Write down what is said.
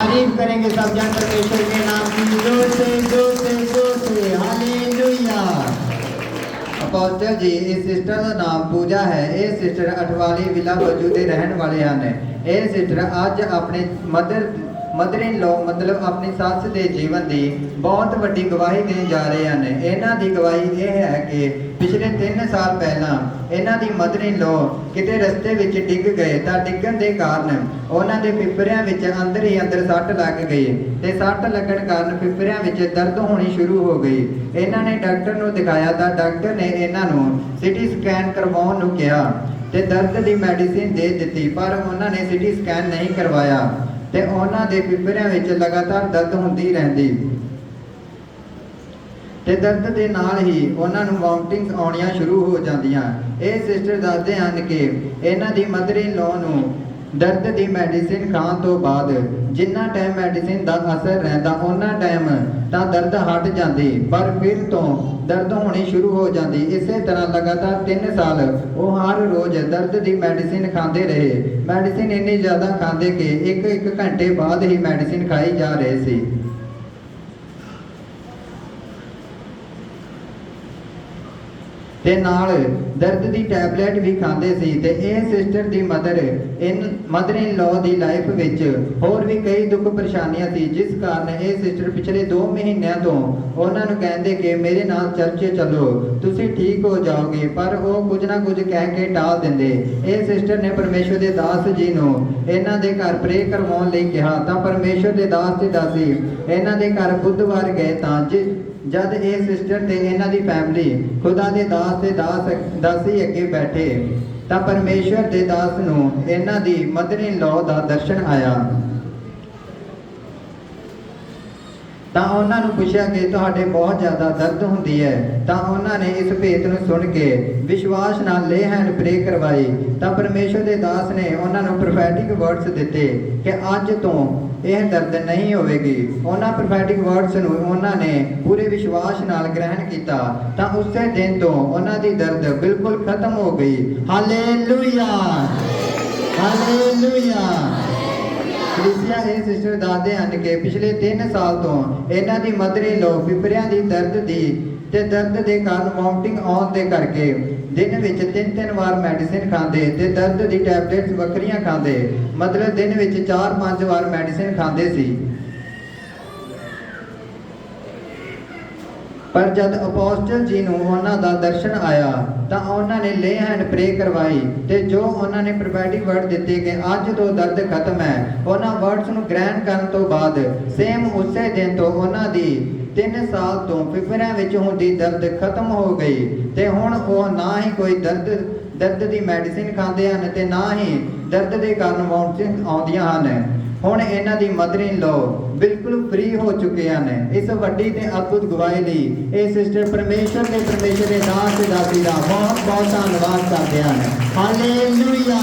तारीफ करेंगे सब जन परमेश्वर के नाम की जोर से जोर से जोर से हालेलुया ਅਪੋਸਟਲ ਜੀ ਇਸ ਸਿਸਟਰ ਦਾ ਨਾਮ ਪੂਜਾ ਹੈ ਇਹ ਸਿਸਟਰ ਅਠਵਾਲੀ ਵਿਲਾ ਵਜੂ ਦੇ ਰਹਿਣ ਵਾਲੇ ਹਨ ਇਹ ਸਿਸਟਰ ਅੱਜ ਆਪਣੇ ਮਦਰ ਮਦਰ ਇਨ ਲੋ ਮਤਲਬ ਆਪਣੀ ਸੱਸ ਦੇ ਜੀਵਨ ਦੀ ਬਹੁਤ ਵੱਡੀ ਗਵਾਹੀ ਦੇਣ ਜਾ ਰਹੇ ਹਨ। ਇਹਨਾਂ ਦੀ ਗਵਾਹੀ ਇਹ ਹੈ ਕਿ ਪਿਛਲੇ 3 ਸਾਲ ਪਹਿਲਾਂ ਇਹਨਾਂ ਦੀ ਮਦਰ ਇਨ ਲੋ ਕਿਤੇ ਰਸਤੇ ਵਿੱਚ ਡਿੱਗ ਗਏ ਤਾਂ ਡਿੱਗਣ ਦੇ ਕਾਰਨ ਉਹਨਾਂ ਦੇ ਪਿੱਪਰਿਆਂ ਵਿੱਚ ਅੰਦਰ ਹੀ ਅੰਦਰ ਸੱਟ ਲੱਗ ਗਈ ਤੇ ਸੱਟ ਲੱਗਣ ਕਾਰਨ ਪਿੱਪਰਿਆਂ ਵਿੱਚ ਦਰਦ ਹੋਣੀ ਸ਼ੁਰੂ ਹੋ ਗਈ। ਇਹਨਾਂ ਨੇ ਡਾਕਟਰ ਨੂੰ ਦਿਖਾਇਆ ਤਾਂ ਡਾਕਟਰ ਨੇ ਇਹਨਾਂ ਨੂੰ ਸਿਟੀ ਸਕੈਨ ਕਰਵਾਉਣ ਨੂੰ ਕਿਹਾ ਤੇ ਦਰਦ ਦੀ ਮੈਡੀਸਿਨ ਦੇ ਦਿੱਤੀ ਪਰ ਉਹਨਾਂ ਨੇ ਸਿਟੀ ਸਕੈਨ ਨਹੀਂ ਕਰਵਾਇਆ। ਤੇ ਉਹਨਾਂ ਦੇ ਪਿੱਪਰਿਆਂ ਵਿੱਚ ਲਗਾਤਾਰ ਦਰਦ ਹੁੰਦੀ ਰਹਿੰਦੀ। ਤੇ ਦਰਦ ਦੇ ਨਾਲ ਹੀ ਉਹਨਾਂ ਨੂੰ ਵੋਮਟਿੰਗਸ ਆਉਣੀਆਂ ਸ਼ੁਰੂ ਹੋ ਜਾਂਦੀਆਂ। ਇਹ ਸਿਸਟਰ ਦੱਸਦੇ ਹਨ ਕਿ ਇਹਨਾਂ ਦੀ ਮਦਰ ਇਨ ਲੋ ਨੂੰ ਦਰਦ ਦੀ ਮੈਡੀਸਿਨ ਖਾਣ ਤੋਂ ਬਾਅਦ ਜਿੰਨਾ ਟਾਈਮ ਮੈਡੀਸਿਨ ਦਾ ਅਸਰ ਰਹਿੰਦਾ ਉਹਨਾਂ ਟਾਈਮ ਤਾਂ ਦਰਦ ਹਟ ਜਾਂਦੀ, ਪਰ ਫਿਰ ਤੋਂ ਦਰਦ ਹੋਣੀ ਸ਼ੁਰੂ ਹੋ ਜਾਂਦੀ। ਇਸੇ ਤਰ੍ਹਾਂ ਲਗਾਤਾਰ 3 ਸਾਲ ਉਹ ਹਰ ਰੋਜ਼ ਦਰਦ ਦੀ ਮੈਡੀਸਿਨ ਖਾਂਦੇ ਰਹੇ। ਮੈਡੀਸਿਨ ਇੰਨੀ ਜ਼ਿਆਦਾ ਖਾਂਦੇ ਕਿ ਇੱਕ ਇੱਕ ਘੰਟੇ ਬਾਅਦ ਹੀ ਮੈਡੀਸਿਨ ਖਾਈ ਜਾ ਰਹੇ ਸੀ। ਤੇ ਨਾਲ ਦਰਦ ਦੀ ਟੈਬਲੇਟ ਵੀ ਖਾਂਦੇ ਸੀ ਤੇ ਇਹ sister the mother, in mother in law the life ਵਿੱਚ ਹੋਰ ਵੀ ਕਈ ਦੁੱਖ ਪਰੇਸ਼ਾਨੀਆਂ ਸੀ, ਜਿਸ ਕਾਰਨ ਇਹ ਸਿਸਟਰ ਪਿਛਲੇ 2 ਮਹੀਨਿਆਂ ਤੋਂ ਉਹਨਾਂ ਨੂੰ ਕਹਿੰਦੇ ਕਿ ਮੇਰੇ ਨਾਲ ਚਰਚੇ ਚੱਲੋ, ਤੁਸੀਂ ਠੀਕ ਹੋ ਜਾਓਗੇ, ਪਰ ਉਹ ਕੁਝ ਨਾ ਕੁਝ ਕਹਿ ਕੇ ਟਾਲ ਦਿੰਦੇ। ਇਹ ਸਿਸਟਰ ਨੇ ਪਰਮੇਸ਼ਵਰ ਦੇ ਦਾਸ ਜੀ ਨੂੰ ਇਹਨਾਂ ਦੇ ਘਰ ਪ੍ਰੇ ਕਰਵਾਉਣ ਲਈ ਕਿਹਾ, ਤਾਂ ਪਰਮੇਸ਼ਵਰ ਦੇ ਦਾਸ ਤੇ ਦਾਸੀ ਇਹਨਾਂ ਦੇ ਘਰ ਬੁੱਧਵਾਰ ਗਏ ਤਾਂ ਜਦ ਇਹ ਸਿਸਟਰ ਤੇ ਇਹਨਾਂ ਦੀ ਫੈਮਿਲੀ ਖੁਦਾ ਦੇ ਦਾਸ ਤੇ ਦਾਸ ਦਾਸੀ ਅੱਗੇ ਬੈਠੇ, ਤਾਂ ਪਰਮੇਸ਼ਵਰ ਦੇ ਦਾਸ ਨੂੰ ਇਹਨਾਂ ਦੀ ਮਦਰ ਇਨ ਦਾ ਦਰਸ਼ਨ ਆਇਆ। ਤਾਂ ਉਹਨਾਂ ਨੂੰ ਪੁੱਛਿਆ ਕਿ ਤੁਹਾਡੇ ਬਹੁਤ ਜ਼ਿਆਦਾ ਦਰਦ ਹੁੰਦੀ ਹੈ, ਤਾਂ ਉਹਨਾਂ ਨੇ ਇਸ ਭੇਤ ਨੂੰ ਸੁਣ ਕੇ ਵਿਸ਼ਵਾਸ ਨਾਲ ਲੇ ਹੈਂਡ ਪ੍ਰੇ ਕਰਵਾਈ। ਤਾਂ ਪਰਮੇਸ਼ਵਰ ਦੇ ਦਾਸ ਨੇ ਉਹਨਾਂ ਨੂੰ ਪ੍ਰੋਫੈਟਿਕ ਵਰਡਸ ਦਿੱਤੇ ਕਿ ਅੱਜ ਤੋਂ ਇਹ ਦਰਦ ਨਹੀਂ ਹੋਵੇਗੀ। ਉਹਨਾਂ ਪ੍ਰੋਫੈਟਿਕ ਵਰਡਸ ਨੂੰ ਉਹਨਾਂ ਨੇ ਪੂਰੇ ਵਿਸ਼ਵਾਸ ਨਾਲ ਗ੍ਰਹਿਣ ਕੀਤਾ। ਤਾਂ ਉਸੇ ਦਿਨ ਤੋਂ ਉਹਨਾਂ ਦੀ ਦਰਦ ਬਿਲਕੁਲ ਖਤਮ ਹੋ ਗਈ। ਹਾਲੇਲੂਇਆ ਹਾਲੇਲੂਇਆ ਕ੍ਰਿਸਿਆ ਇਹ ਸਿਸਟਰ ਦੱਸਦੇ ਹਨ ਕਿ ਪਿਛਲੇ 3 ਸਾਲ ਤੋਂ ਇਹਨਾਂ ਦੀ ਮਦਰ ਇਨ ਲੋ ਪਿਪਰਿਆਂ ਦੀ ਦਰਦ ਦੀ ਤੇ ਦਰਦ ਦੇ ਕਾਰਨ ਵੋਮਟਿੰਗ ਆਉਣ ਦੇ ਕਰਕੇ ਦਿਨ ਵਿੱਚ ਤਿੰਨ ਤਿੰਨ ਵਾਰ ਮੈਡੀਸਿਨ ਖਾਂਦੇ ਤੇ ਦਰਦ ਦੀ ਟੈਬਲੇਟਸ ਵੱਖਰੀਆਂ ਖਾਂਦੇ। ਮਤਲਬ ਦਿਨ ਵਿੱਚ 4-5 ਵਾਰ ਮੈਡੀਸਿਨ ਖਾਂਦੇ ਸੀ। ਪਰ ਜਦ ਅਪੋਸਟਲ ਜੀ ਨੂੰ ਉਹਨਾਂ ਦਾ ਦਰਸ਼ਨ ਆਇਆ ਤਾਂ ਉਹਨਾਂ ਨੇ ਲੇ ਹੈਂਡ ਪ੍ਰੇ ਕਰਵਾਈ ਤੇ ਜੋ ਉਹਨਾਂ ਨੇ ਪ੍ਰੋਫੈਟਿਕ ਵਰਡ ਦਿੱਤੇ ਕਿ ਅੱਜ ਤੋਂ ਦਰਦ ਖਤਮ ਹੈ, ਉਹਨਾਂ ਵਰਡਸ ਨੂੰ ਗ੍ਰਹਿਣ ਕਰਨ ਤੋਂ ਬਾਅਦ ਸੇਮ ਉਸੇ ਦਿਨ ਤੋਂ ਉਹਨਾਂ ਦੀ 3 ਸਾਲ ਤੋਂ ਫਿਫਰਿਆਂ ਵਿੱਚ ਹੁੰਦੀ ਦਰਦ ਖਤਮ ਹੋ ਗਈ ਤੇ ਹੁਣ ਉਹ ਨਾ ਹੀ ਕੋਈ ਦਰਦ ਦਰਦ ਦੀ ਮੈਡੀਸਿਨ ਖਾਂਦੇ ਹਨ ਤੇ ਨਾ ਹੀ ਦਰਦ ਦੇ ਕਾਰਨ ਵੌਮਟਿੰਗ ਆਉਂਦੀਆਂ ਹਨ। ਹੁਣ ਇਹਨਾਂ ਦੀ ਮਦਰ ਇਨ ਲੋ ਬਿਲਕੁਲ ਫ੍ਰੀ ਹੋ ਚੁੱਕੇ ਹਨ ਇਸ ਵੱਡੀ ਤੇ ਅਦਭੁਤ ਗਵਾਹੀ ਲਈ ਇਹ ਸਿਸਟਰ ਪਰਮੇਸ਼ਰ ਦੇ ਪਰਮੇਸ਼ਰ ਦੇ ਦਾਸ ਤੇ ਦਾਸੀ ਦਾ ਬਹੁਤ ਬਹੁਤ ਧੰਨਵਾਦ ਕਰਦੇ ਹਨ। ਹਾਲੇਲੂਇਆ